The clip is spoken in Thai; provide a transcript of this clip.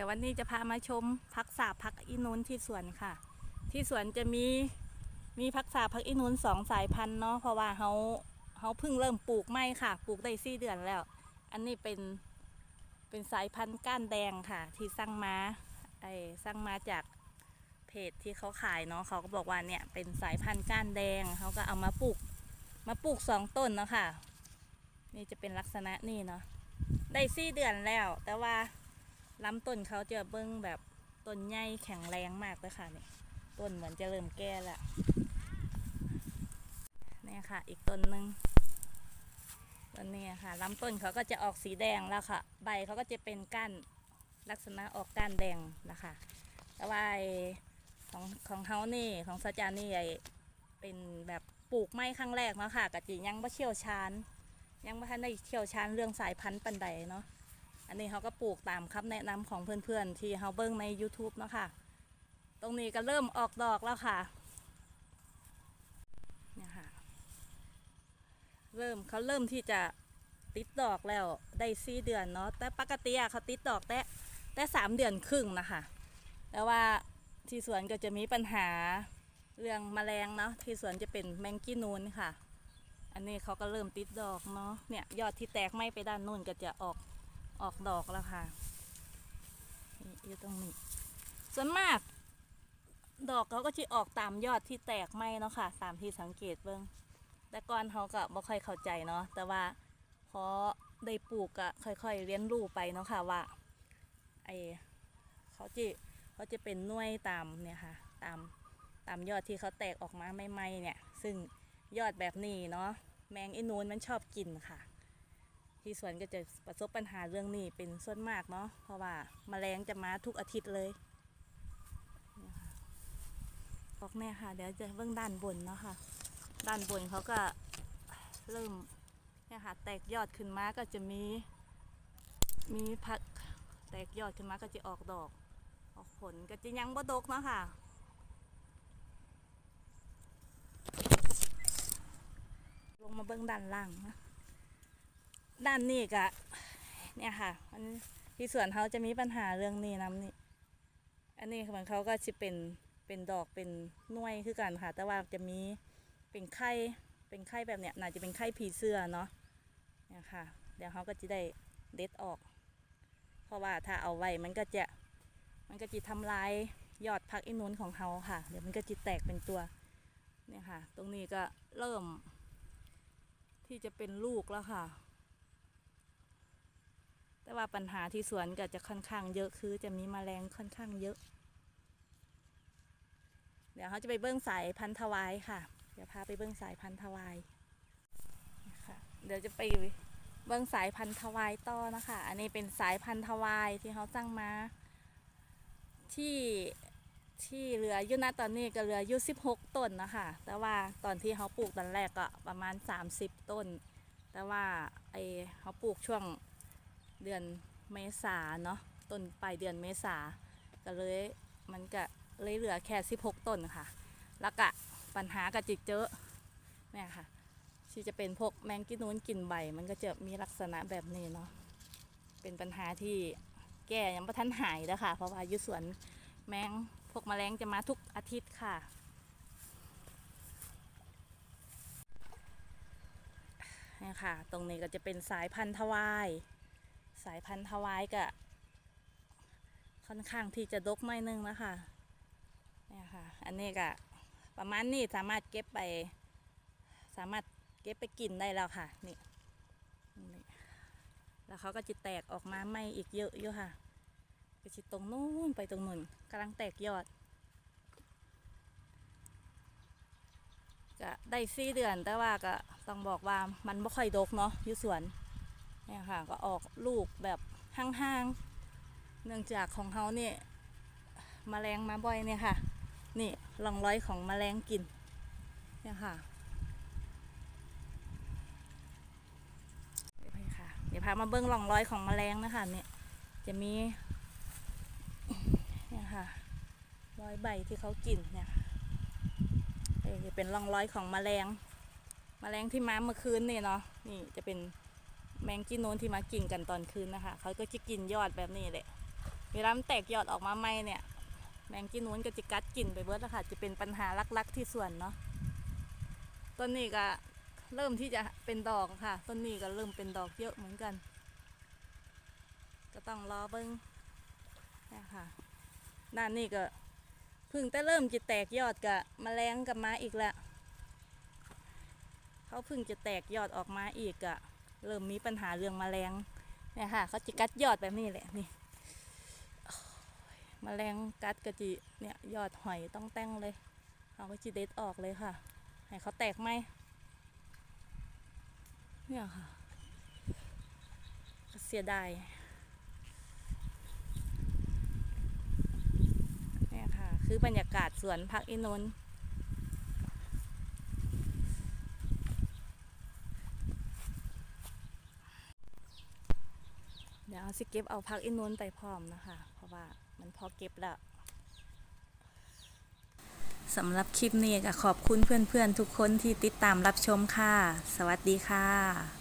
ดี๋ยววันนี้จะพามาชมพักษาพักอีนุนที่สวนค่ะ ที่สวนจะมีมีพักษาพักอีนุนสองสายพันธุ์เนาะเพราะว่าเขาเขาเพิ่งเริ่มปลูกไม่ค่ะ ปลูกได้สี่เดือนแล้ว อันนี้เป็นเป็นสายพันธุ์ก้านแดงค่ะ ที่สร้างมาไอสร้างมาจากเพจที่เขาขายเนาะเขาก็บอกว่าเนี่ยเป็นสายพันธุ์ก้านแดงเขาก็เอามาปลูกมาปลูกสองต้นเนาะค่ะ นี่จะเป็นลักษณะนี่เนาะได้สี่เดือนแล้ว แต่ว่า ลำต้นเขาจะเบิ้งแบบต้นใหญ่แข็งแรงมากเลยค่ะนี่ต้นเหมือนจะเริ่มแก่แล้วเนี่ยค่ะ อีกต้นหนึ่งต้นนี้ค่ะลำต้นเขาก็จะออกสีแดงแล้วค่ะ ใบเขาก็จะเป็นก้านลักษณะออกก้านแดงนะคะแต่ว่าของของเขานี่ของสจานี่เป็นแบบปลูกไม้ครั้งแรกเนาะค่ะกะจิยังไม่เชี่ยวชาญยังไม่ทันได้เชี่ยวชาญเรื่องสายพันธุ์ปันใดเนาะ อันนี้เขาก็ปลูกตามคำแนะนำของเพื่อนๆ ที่เขาเบิ้งใน YouTube เนาะค่ะ ตรงนี้ก็เริ่มออกดอกแล้วค่ะเนี่ยค่ะ เริ่มเขาเริ่มที่จะติดดอกแล้วได้สี่เดือนเนาะแต่ปกติอะเขาติดดอกแต่แต่สามเดือนครึ่งนะคะแต่ว่าที่สวนก็จะมีปัญหาเรื่องแมลงเนาะที่สวนจะเป็นแมงกี้นูนค่ะ อันนี้เขาก็เริ่มติดดอกเนาะเนี่ยยอดที่แตกไม่ไปด้านนู้นก็จะออก ออกดอกแล้วค่ะอยู่ตรงนี้ ส่วนมาก ดอกเขาก็จะออกตามยอดที่แตกไม่เนาะค่ะ ตามที่สังเกตเบิ้งแต่ก่อนเขาก็บ่ค่อยเข้าใจเนาะ แต่ว่าพอได้ปลูกก็ค่อยๆเรียนรู้ไปเนาะค่ะว่าไอเขาจะเขาจะเป็นน่วยตามเนี่ยค่ะ ตามตามยอดที่เขาแตกออกมาใหม่ๆเนี่ย ซึ่งยอดแบบนี้เนาะแมงไอ้นูนมันชอบกินค่ะ ที่สวนก็จะประสบปัญหาเรื่องนี้เป็นส่วนมากเนาะเพราะว่าแมลงจะมาทุกอาทิตย์เลยเนี่ยค่ะออกแน่ค่ะเดี๋ยวจะเบื้องด้านบนเนาะค่ะ ด้านบนเขาก็เริ่มเนี่ยค่ะแตกยอดขึ้นมาก็จะมี มีพักแตกยอดขึ้นมาก็จะออกดอก ออกผลก็จะยังบ่ดกเนาะค่ะลงมาเบื้องด้านล่างนะ ด้านนี้ก็เนี่ยค่ะมันที่สวนเขาจะมีปัญหาเรื่องนี้น้ำนี่อันนี้ของเขาก็จะเป็นเป็นดอกเป็นหน่วยคือกันค่ะ แต่ว่าจะมีเป็นไข่เป็นไข่แบบเนี้ยน่าจะเป็นไข่ผีเสื้อเนาะเนี่ยค่ะ เดี๋ยวเขาก็จะได้เด็ดออก เพราะว่าถ้าเอาไว้มันก็จะมันก็จะทำลายยอดพักอินูนของเขาค่ะ เดี๋ยวมันก็จะแตกเป็นตัวเนี่ยค่ะ ตรงนี้ก็เริ่มที่จะเป็นลูกแล้วค่ะ แต่ว่าปัญหาที่สวนก็จะค่อนข้างเยอะคือจะมีแมลงค่อนข้างเยอะ เดี๋ยวเขาจะไปเบิ้องสายพันธุ์ทวายค่ะ เดี๋ยวพาไปเบิ้องสายพันธุ์ทวายค่ะเดี๋ยวจะไปเบิ้องสายพันธุ์ทวายต่อนะคะ อันนี้เป็นสายพันธุ์ทวายที่เขาตั้างมา ที่ที่เหลือยู่นะตอนนี้ก็เหลือยู่16ต้นนะคะ แต่ว่าตอนที่เขาปลูกตอนแรกก็ประมาณ 30 ต้น แต่ว่าไอเขาปลูกช่วง เดือนเมษาเนาะต้นปลายเดือนเมษาก็เลยมันก็เลยเหลือแค่16ต้นค่ะ แล้วก็ปัญหาก็จิกเจอเนี่ยค่ะ ที่จะเป็นพวกแมงกินนูนกินใบ มันก็จะมีลักษณะแบบนี้เนาะเป็นปัญหาที่แก้ยังไม่ทันหายนะคะเพราะว่ายู่สวนแมงพวกแมลงจะมาทุกอาทิตย์ค่ะเนี่ยค่ะ ตรงนี้ก็จะเป็นสายพันธุ์ทวาย สายพันธุ์ทวายก็ค่อนข้างที่จะดกหน่นึงนะคะเนี่ยค่ะ อันนี้ก็ประมาณนี้สามารถเก็บไป สามารถเก็บไปกินได้แล้วค่ะนี่นี่แล้วเขาก็จะแตกออกมาไม่อีกเยอะอยู่ค่ะก็จะตรงนู้นไปตรงนู้นกำลังแตกยอดก็ได้สี่เดือนแต่ว่าก็ต้องบอกว่ามันไม่ค่อยดกเนาะอยู่สวน เนี่ยค่ะก็ออกลูกแบบห่างๆ เนื่องจากของเขาเนี่ยมแมลงมาบ่อยเนี่ยค่ะ นี่ร่องร้อยของแมลงกินเนี่ยค่ะเดี๋ยวพามาเบิ้งร่องร้อยของแมลงนะคะเนี่ยจะมีเนี่ยค่ะร้อยใบที่เขากินเนี่ยค่ะจะเป็นร่องร้อยของแมลงแมลงที่มาเมื่อคืนนี่เนาะนี่จะเป็น แมงจีนูนที่มากินกันตอนคืนนะคะเขาก็จะกินยอดแบบนี้แหละเวลามันแตกยอดออกมาใหม่เนี่ย แมงกินนูนก็จะกัดกินไปเบิดแล้วค่ะจะเป็นปัญหาลักๆที่สวนเนาะต้นนี้ก็เริ่มที่จะเป็นดอกค่ะต้นนี้ก็เริ่มเป็นดอกเยอะเหมือนกัน ก็ต้องรอเบิ้งนี่ค่ะด้านนี้ก็พึ่งแต่เริ่มจะแตกยอดกะมแมลงกับมาอีกแล้วเขาพึ่งจะแตกยอดออกมาอีกอะ เริ่มมีปัญหาเรื่องมแมลงเนี่ยค่ะเขาจะกัดยอดแบบนี้แหละนี่โอ้ยแมลงกัดกระจิเนี่ยยอดหอยต้องแต่งเลยเขาก็จะเด็ดออกเลยค่ะ ให้เขาแตกไหมเนี่ยค่ะเสียดายเนี่ยค่ะ คือบรรยากาศสวนพักอินนนท์ ดี๋ยวเอาสิเก็บเอาพักอินนนไปพร้อมนะคะ เพราะว่ามันพอเก็บแล้วสำหรับคลิปนี้ก็ขอบคุณเพื่อนๆ ทุกคนที่ติดตามรับชมค่ะ สวัสดีค่ะ